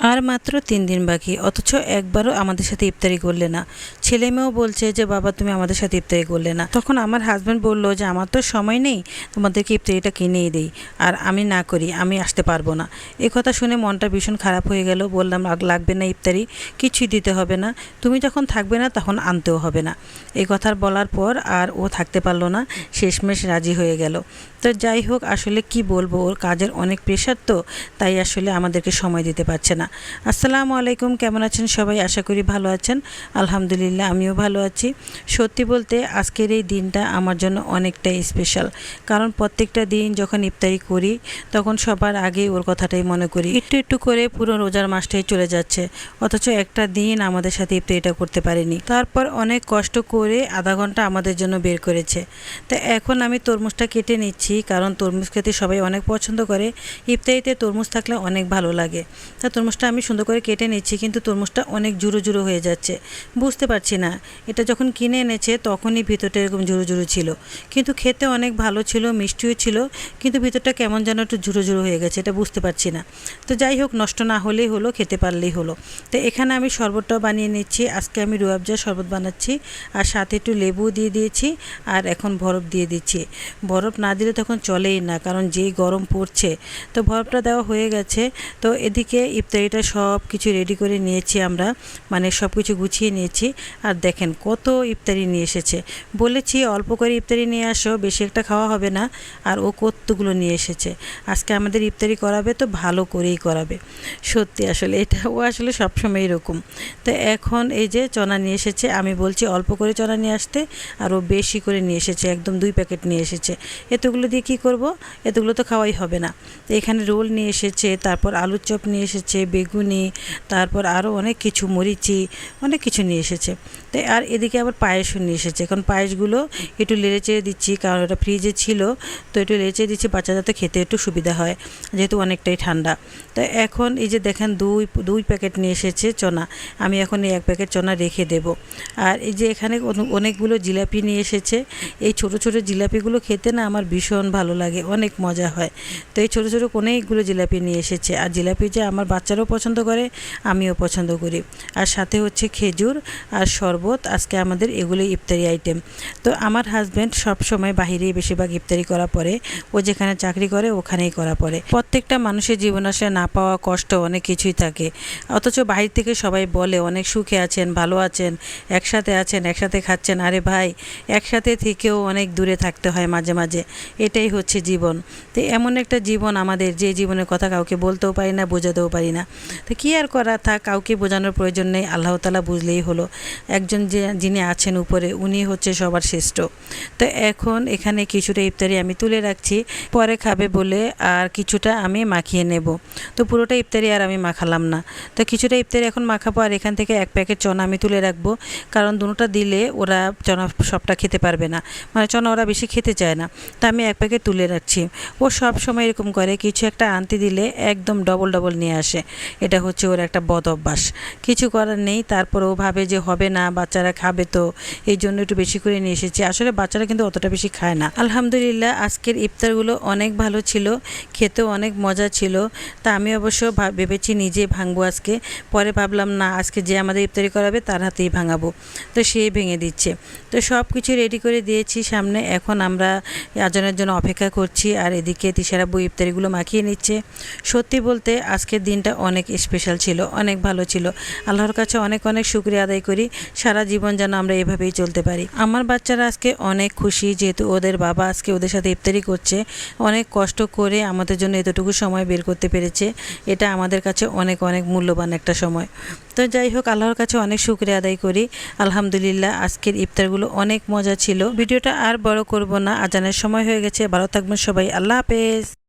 আর মাত্র তিন দিন বাকি, অথচ একবারও আমাদের সাথে ইফতারি করলে না। ছেলে মেয়েও বলছে যে, বাবা, তুমি আমাদের সাথে ইফতারি করলে না। তখন আমার হাজব্যান্ড বলল যে, আমার তো সময় নেই, তোমাদেরকে ইফতারিটা কিনেই দিই, আর আমি না করি, আমি আসতে পারব না। এ কথা শুনে মনটা ভীষণ খারাপ হয়ে গেল, বললাম, "লাগ- লাগবে না ইফতারি, কিছুই দিতে হবে না। তুমি যখন থাকবে না, তখন আনতেও হবে না। এই কথা বলার পর আর ও থাকতে পারল না, শেষমেশ রাজি হয়ে গেল। তো যাই হোক, আসলে কি বলব, ওর কাজের অনেক প্রেশার তো, তাই আসলে আমাদেরকে সময় দিতে পারছে না। আসসালামু আলাইকুম, কেমন আছেন সবাই? আশা করি ভালো আছেন। আলহামদুলিল্লাহ, আমিও ভালো আছি। সত্যি বলতে আজকের এই দিনটা আমার জন্য অনেকটাই স্পেশাল কারণ প্রত্যেকটা দিন যখন ইফতারি করি, তখন সবার আগে ওর কথাটাই মনে করি। একটু একটু করে পুরো রোজার মাসটাই চলে যাচ্ছে। অথচ একটা দিন আমাদের সাথে ইফতারিটা করতে পারিনি। তারপর অনেক কষ্ট করে আধা ঘণ্টা আমাদের জন্য বের করেছে। তো এখন আমি তরমুজটা কেটে নিচ্ছি, কারণ তরমুজ খেতে সবাই অনেক পছন্দ করে। ইফতারিতে তরমুজ থাকলে অনেক ভালো লাগে। তা তরমুজটা আমি সুন্দর করে কেটে নিচ্ছি, কিন্তু তরমুজটা অনেক জুরো জুরো হয়ে যাচ্ছে। বুঝতে পারছি না। এটা যখন কিনে এনেছে, তখনই ভিতরটা এরকম জুরো জুরো ছিল। কিন্তু খেতে অনেক ভালো ছিল, মিষ্টিও ছিল, কিন্তু ভিতরটা কেমন যেন একটু জুরো জুরো হয়ে গেছে, এটা বুঝতে পারছি না। তো যাই হোক, নষ্ট না হলেই হলো, খেতে পারলেই হলো। তো এখানে আমি শরবতটাও বানিয়ে নিচ্ছি। আজকে আমি রুয়াবজা শরবত বানাচ্ছি, আর সাথে একটু লেবু দিয়ে দিয়েছি, আর এখন বরফ দিয়ে দিচ্ছি। বরফ না দিলে তখন চলেই না, কারণ যেই গরম পড়ছে। তো বরফটা দেওয়া হয়ে গেছে, তো এদিকে ইফতারিটা সব কিছু রেডি করে নিয়েছি আমরা। মানে সব কিছু গুছিয়ে নিয়েছি। আর দেখেন কত ইফতারি নিয়ে এসেছে। বলেছি অল্প করে ইফতারি নিয়ে আসো, বেশি একটা খাওয়া হবে না। আর ও কতগুলো নিয়ে এসেছে। আজকে আমাদের ইফতারি করাবে তো ভালো করেই করাবে। সত্যি আসলে এটা, ও আসলে সবসময় এরকম। তো এখন এই যে চনা নিয়ে এসেছে, আমি বলছি অল্প করে চনা নিয়ে আসতে, আর ও বেশি করে নিয়ে এসেছে, একদম দুই প্যাকেট নিয়ে এসেছে। এতগুলো দিয়ে কি করব? এতগুলো তো খাওয়াই হবে না। এখানে রোল নিয়ে এসেছে, তারপর আলুর চপ নিয়ে এসেছে বেগুনি তারপর আরও অনেক কিছু মরিচি অনেক কিছু নিয়ে এসেছে। তো আর এদিকে আবার পায়েসও নিয়ে এসেছে। এখন পায়েসগুলো একটু লেড়ে চেড়ে দিচ্ছি, কারণ ওটা ফ্রিজে ছিল, তো একটু লেড়ে চেড়ে দিচ্ছি বাচ্চা যাতে খেতে একটু সুবিধা হয়, যেহেতু অনেকটাই ঠান্ডা। তো এখন এই যে দেখেন দুই দুই প্যাকেট নিয়ে এসেছে চনা, আমি এখন এই এক প্যাকেট চনা রেখে দেব। আর এই যে এখানে অনেকগুলো জিলাপি নিয়ে এসেছে, এই ছোট ছোট জিলাপিগুলো খেতে না আমার ভীষণ ভালো লাগে, অনেক মজা হয়। তো এই ছোটো ছোটো অনেকগুলো জিলাপি নিয়ে এসেছে, আর জিলাপি যে আমার বাচ্চারাও পছন্দ করে, আমিও পছন্দ করি। আর সাথে হচ্ছে খেজুর, আর শরবত আজকে আমাদের এগুলো ইফতারি আইটেম তো আমার হাজব্যান্ড সব সময় বাহিরেই বেশিরভাগ ইফতারি করা পরে। ও যেখানে চাকরি করে, ওখানেই করা পড়ে প্রত্যেকটা মানুষের জীবন আসলে না পাওয়া কষ্ট অনেক কিছুই থাকে। অথচ বাহির থেকে সবাই বলে, অনেক সুখে আছেন, ভালো আছেন, একসাথে আছেন, একসাথে খাচ্ছেন। আরে ভাই, একসাথে থেকেও অনেক দূরে থাকতে হয় মাঝে মাঝে। এটাই হচ্ছে জীবন। তো এমন একটা জীবন আমাদের, যে জীবনের কথা কাউকে বলতেও পারি না, বোঝাতেও পারি না। তো কী আর করা থাক, কাউকে বোঝানোর প্রয়োজন নেই, আল্লাহ তালা বুঝলেই হলো। একজন যে যিনি আছেন উপরে, উনি হচ্ছে সবার শ্রেষ্ঠ। তো এখন এখানে কিছুটা ইফতারি আমি তুলে রাখছি। পরে খাবে বলে আর কিছুটা আমি মাখিয়ে নেব। তো পুরোটা ইফতারি আর আমি মাখালাম না। তো কিছুটা ইফতারি এখন মাখাবো আর এখান থেকে এক প্যাকেট চনা আমি তুলে রাখব। কারণ দুটোটা দিলে ওরা চনা সবটা খেতে পারবে না। মানে চনা ওরা বেশি খেতে চায় না। তা আমি এক প্যাকেট তুলে রাখছি। ও সব সময় এরকম করে, কিছু একটা আনতে দিলে একদম ডবল ডবল নিয়ে আসে। এটা হচ্ছে ওর একটা বদ অভ্যাস। কিছু করার নেই, তারপর ও ভাবে যে হবে না বাচ্চারা খাবে তো, এই জন্য একটু বেশি করে নিয়ে এসেছি। আসলে বাচ্চারা কিন্তু অতটা বেশি খায় না। আলহামদুলিল্লাহ, আজকের ইফতারগুলো অনেক ভালো ছিল, খেতেও অনেক মজা ছিল। তা আমি অবশ্য ভেবেছি নিজে ভাঙবো আজকে। পরে ভাবলাম, না, আজকে যে আমাদের ইফতারি করাবে তার হাতেই ভাঙাবো। তো সে ভেঙে দিচ্ছে। তো সব কিছু রেডি করে দিয়েছি সামনে। এখন আমরা আজানের জন্য অপেক্ষা করছি আর এদিকে তিশারাব্বু ইফতারিগুলো মাখিয়ে নিচ্ছে। সত্যি বলতে, আজকের দিনটা অনেক স্পেশাল ছিল, অনেক ভালো ছিল। আল্লাহর কাছে অনেক অনেক শুক্রিয়া আদায় করি। সারা জীবন যেন আমরা এভাবেই চলতে পারি। আমার বাচ্চারা আজকে অনেক খুশি যেহেতু ওদের বাবা আজকে ওদের সাথে ইফতারি করছে। অনেক কষ্ট করে আমাদের জন্য এতটুকু সময় বের করতে পেরেছে। এটা আমাদের কাছে অনেক অনেক মূল্যবান একটা সময়। তো যাই হোক, আল্লাহর কাছে অনেক শুক্রিয়া আদায় করি। আলহামদুলিল্লাহ, আজকের ইফতারগুলো অনেক মজা ছিল। ভিডিওটা আর বড় করব না। আজানের সময় হয়ে গেছে। ভালো থাকবেন সবাই। আল্লাহ হাফেজ।